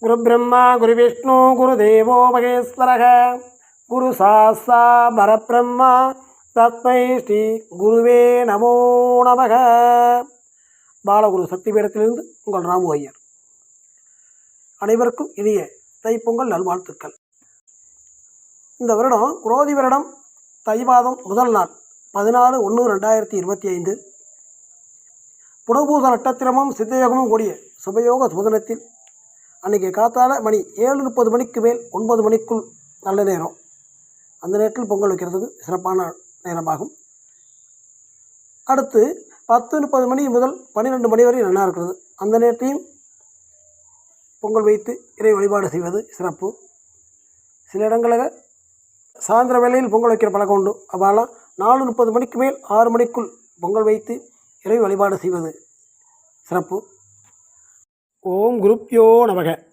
குரு பிரம்மா குரு விஷ்ணு குரு தேவோ மகேஸ்வரக. குரு சாஸ்தா பரபிரம்மா தத்மை ஸ்ரீ குருவே நமோ நமக. பாலகுரு சக்தி பீடத்திலிருந்து உங்கள் ராமு ஐயர். அனைவருக்கும் இனிய தைப்பொங்கல் நல்வாழ்த்துக்கள். இந்த வருடம் குரோதி வருடம் தை மாதம் முதல் நாள் பதினாலு ஒன்று ரெண்டாயிரத்தி இருபத்தி ஐந்து. புடபூச நட்சத்திரமும் சித்தயோகமும் கூடிய சுபயோக சுபதினத்தில் அன்றைக்கி காத்தால மணி ஏழு முப்பது மணிக்கு மேல் ஒன்பது மணிக்குள் நல்ல நேரம். அந்த நேரத்தில் பொங்கல் வைக்கிறதுக்கு சிறப்பான நேரமாகும். அடுத்து பத்து முப்பது மணி முதல் பன்னிரெண்டு மணி வரை நல்லா இருக்கிறது. அந்த நேரத்தையும் பொங்கல் வைத்து இறை வழிபாடு செய்வது சிறப்பு. சில இடங்களில் சாயந்தர வேளையில் பொங்கல் வைக்கிற பழக்கம் உண்டு. அவ்வாலாம் நாலு முப்பது மணிக்கு மேல் ஆறு மணிக்குள் பொங்கல் வைத்து இறை வழிபாடு செய்வது சிறப்பு. ஓம் குருப்யோ நமக.